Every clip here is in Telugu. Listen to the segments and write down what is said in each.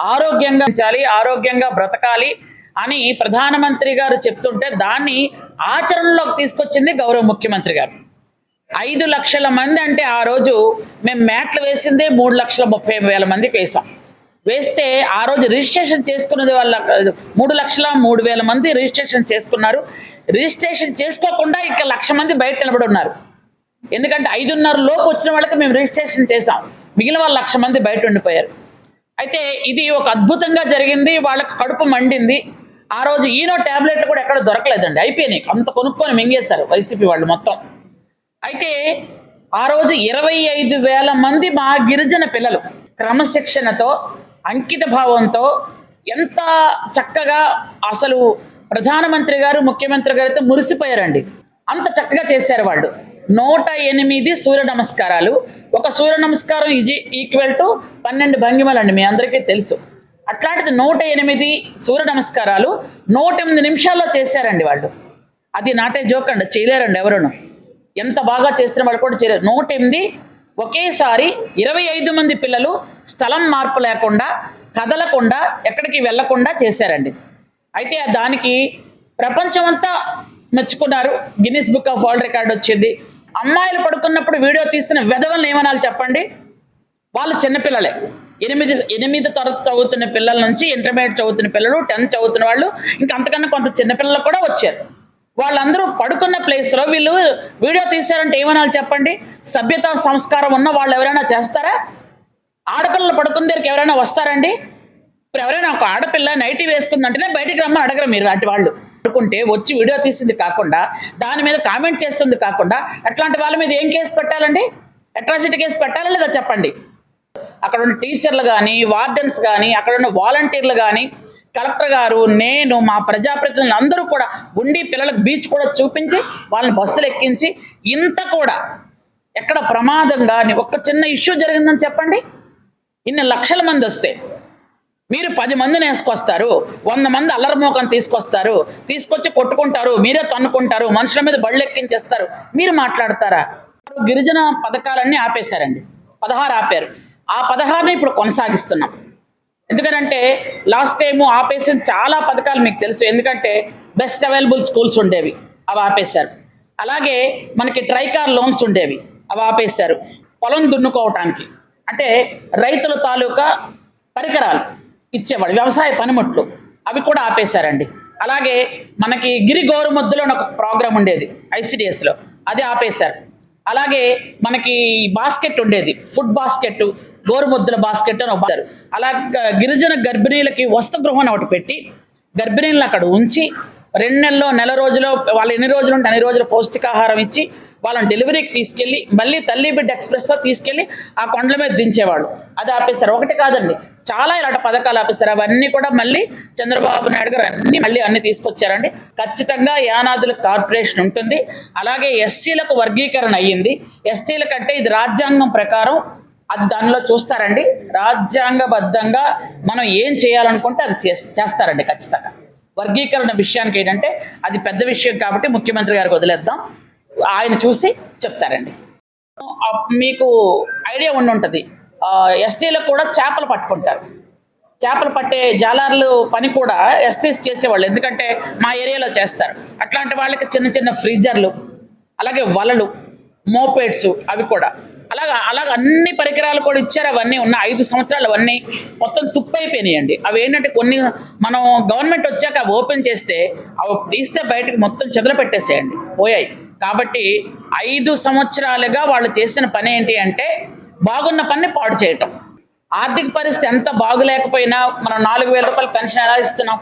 ఆరోగ్యంగా ఉంచాలి ఆరోగ్యంగా బ్రతకాలి అని ప్రధానమంత్రి గారు చెప్తుంటే దాన్ని ఆచరణలోకి తీసుకొచ్చింది గౌరవ ముఖ్యమంత్రి గారు. ఐదు లక్షల మంది అంటే ఆ రోజు మేము మ్యాట్లు వేసిందే మూడు లక్షల ముప్పై వేల మందికి వేసాం. వేస్తే ఆ రోజు రిజిస్ట్రేషన్ చేసుకున్నది వాళ్ళ మూడు లక్షల మూడు వేల మంది రిజిస్ట్రేషన్ చేసుకున్నారు. రిజిస్ట్రేషన్ చేసుకోకుండా ఇంకా లక్ష మంది బయట నిలబడి ఉన్నారు. ఎందుకంటే ఐదున్నర లోపు వచ్చిన వాళ్ళకి మేము రిజిస్ట్రేషన్ చేసాం. మిగిలిన వాళ్ళు లక్ష మంది బయట ఉండిపోయారు. అయితే ఇది ఒక అద్భుతంగా జరిగింది వాళ్ళకి కడుపు మండింది. ఆ రోజు ఈనో ట్యాబ్లెట్లు కూడా ఎక్కడ దొరకలేదండి. అయిపోయినాయి అంత కొనుక్కొని మింగేశారు వైసీపీ వాళ్ళు మొత్తం. అయితే ఆ రోజు ఇరవై ఐదు వేల మంది మా గిరిజన పిల్లలు క్రమశిక్షణతో అంకిత భావంతో ఎంత చక్కగా అసలు ప్రధానమంత్రి గారు ముఖ్యమంత్రి గారు అయితే మురిసిపోయారండి. అంత చక్కగా చేశారు వాళ్ళు. నూట ఎనిమిది సూర్య నమస్కారాలు ఒక సూర్య నమస్కారం ఈజీ ఈక్వల్ టు పన్నెండు భంగిమలండి మీ అందరికీ తెలుసు. అట్లాంటిది నూట ఎనిమిది సూర్య నమస్కారాలు నూట ఎనిమిది నిమిషాల్లో చేశారండి వాళ్ళు. అది నాటే జోక్ అండి చేయలేరండి ఎవరును. ఎంత బాగా చేసిన వాళ్ళు కూడా చేయలేరు. నూట ఎనిమిది ఒకేసారి ఇరవై ఐదు మంది పిల్లలు స్థలం మార్పు లేకుండా కదలకుండా ఎక్కడికి వెళ్ళకుండా చేశారండి. అయితే దానికి ప్రపంచమంతా మెచ్చుకున్నారు. Guinness book of world record వచ్చింది. అమ్మాయిలు పడుకున్నప్పుడు వీడియో తీసిన విధవలను ఏమనాలి చెప్పండి? వాళ్ళు చిన్నపిల్లలే ఎనిమిది ఎనిమిది తరగతి చదువుతున్న పిల్లల నుంచి ఇంటర్మీడియట్ చదువుతున్న పిల్లలు టెన్త్ చదువుతున్న వాళ్ళు ఇంకా అంతకన్నా కొంత చిన్నపిల్లలు కూడా వచ్చారు. వాళ్ళందరూ పడుకున్న ప్లేస్లో వీళ్ళు వీడియో తీశారంటే ఏమనాలి చెప్పండి? సభ్యత సంస్కారం ఉన్న వాళ్ళు ఎవరైనా చేస్తారా? ఆడపిల్లలు పడుకున్న దగ్గరికి ఎవరైనా వస్తారండి? ఇప్పుడు ఎవరైనా ఒక ఆడపిల్ల నైటీ వేసుకుందంటేనే బయటికి రమ్మని అడగరు మీరు లాంటి వాళ్ళు. అనుకుంటే వచ్చి వీడియో తీసింది కాకుండా దాని మీద కామెంట్ చేస్తుంది కాకుండా అట్లాంటి వాళ్ళ మీద ఏం కేసు పెట్టాలండి? అట్రాసిటీ కేసు పెట్టాలా లేదా చెప్పండి? అక్కడ ఉన్న టీచర్లు కానీ వార్డెన్స్ కానీ అక్కడ ఉన్న వాలంటీర్లు కానీ కలెక్టర్ గారు నేను మా ప్రజాప్రతినిధులు అందరూ కూడా ఉండి పిల్లలకు బీచ్ కూడా చూపించి వాళ్ళని బస్సులు ఎక్కించి ఇంత కూడా ఎక్కడ ప్రమాదంగా కానీ ఒక్క చిన్న ఇష్యూ జరిగిందని చెప్పండి? ఇన్ని లక్షల మంది వస్తే మీరు పది మందిని వేసుకొస్తారు వంద మంది అల్లరమోకం తీసుకొస్తారు తీసుకొచ్చి కొట్టుకుంటారు మీరే తన్నుకుంటారు మనుషుల మీద బళ్ళు ఎక్కించేస్తారు. మీరు మాట్లాడతారా? గిరిజన పథకాలన్నీ ఆపేశారండి. పదహారు ఆపారు. ఆ పదహారుని ఇప్పుడు కొనసాగిస్తున్నాం. ఎందుకంటే లాస్ట్ టైము ఆపేసిన చాలా పథకాలు మీకు తెలుసు. ఎందుకంటే బెస్ట్ అవైలబుల్ స్కూల్స్ ఉండేవి. అవి ఆపేశారు. అలాగే మనకి ట్రైకార్ లోన్స్ ఉండేవి. అవి ఆపేశారు. పొలం దున్నుకోవటానికి. అంటే రైతుల తాలూకా పరికరాలు. ఇచ్చేవాడు వ్యవసాయ పనిముట్లు. అవి కూడా ఆపేశారండి. అలాగే మనకి గిరి గోరుముద్దులో ఒక ప్రోగ్రామ్ ఉండేది ఐసిడిఎస్లో. అది ఆపేశారు. అలాగే మనకి బాస్కెట్ ఉండేది. ఫుడ్ బాస్కెట్ గోరుముద్దుల బాస్కెట్ అని ఒకటి అలా గిరిజన గర్భిణీలకి వస్త్ర గృహం ఒకటి పెట్టి గర్భిణీలను అక్కడ ఉంచి రెండు నెలల్లో నెల రోజులో వాళ్ళు ఎన్ని రోజులు ఉంటే అన్ని రోజులు పౌష్టికాహారం ఇచ్చి వాళ్ళని డెలివరీకి తీసుకెళ్ళి మళ్ళీ తల్లి బిడ్డ ఎక్స్ప్రెస్లో తీసుకెళ్ళి ఆ కొండల మీద దించేవాళ్ళు. అది ఆపేశారు. ఒకటి కాదండి. చాలా ఇలాంటి పథకాలు ఆపేశారు. అవన్నీ కూడా మళ్ళీ చంద్రబాబు నాయుడు గారు అన్ని మళ్ళీ అన్ని తీసుకొచ్చారండి. ఖచ్చితంగా యానాదుల కార్పొరేషన్ ఉంటుంది. అలాగే ఎస్సీలకు వర్గీకరణ అయ్యింది. ఎస్టీల కంటే ఇది రాజ్యాంగం ప్రకారం అది దానిలో చూస్తారండి. రాజ్యాంగబద్ధంగా మనం ఏం చేయాలనుకుంటే అది చేస్తారండి ఖచ్చితంగా. వర్గీకరణ విషయానికి ఏంటంటే అది పెద్ద విషయం కాబట్టి ముఖ్యమంత్రి గారికి వదిలేద్దాం. ఆయన చూసి చెప్తారండి. మీకు ఐడియా ఉండి ఉంటుంది. ఎస్టీలకు కూడా చేపలు పట్టుకుంటారు. చేపలు పట్టే జాలార్లు పని కూడా ఎస్టీస్ చేసేవాళ్ళు. ఎందుకంటే మా ఏరియాలో చేస్తారు. అట్లాంటి వాళ్ళకి చిన్న చిన్న ఫ్రీజర్లు అలాగే వలలు మోపేడ్స్ అవి కూడా. అలాగా అలాగ అన్ని పరికరాలు కూడా ఇచ్చారు. అవన్నీ ఉన్న ఐదు సంవత్సరాలు అవన్నీ మొత్తం తుప్పైపోయినాయండి. అవి ఏంటంటే కొన్ని మనం గవర్నమెంట్ వచ్చాక ఓపెన్ చేస్తే అవి తీస్తే బయటకు మొత్తం చెదలు పెట్టేసేయండి పోయాయి. కాబట్టి ఐదు సంవత్సరాలుగా వాళ్ళు చేసిన పని ఏంటి అంటే బాగున్న పని పాడు చేయటం. ఆర్థిక పరిస్థితి ఎంత బాగులేకపోయినా మనం నాలుగు వేల రూపాయలు పెన్షన్ ఎలా ఇస్తున్నాం?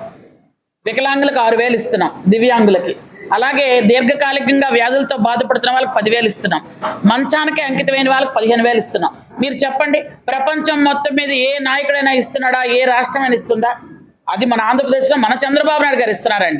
వికలాంగులకు ఆరు వేలు ఇస్తున్నాం దివ్యాంగులకి. అలాగే దీర్ఘకాలికంగా వ్యాధులతో బాధపడుతున్న వాళ్ళకి పదివేలు ఇస్తున్నాం. మంచానికి అంకితమైన వాళ్ళకి పదిహేను వేలు ఇస్తున్నాం. మీరు చెప్పండి ప్రపంచం మొత్తం మీద ఏ నాయకుడైనా ఇస్తున్నాడా? ఏ రాష్ట్రమైనా ఇస్తుందా? అది మన ఆంధ్రప్రదేశ్లో మన చంద్రబాబు నాయుడు గారు ఇస్తున్నారండి.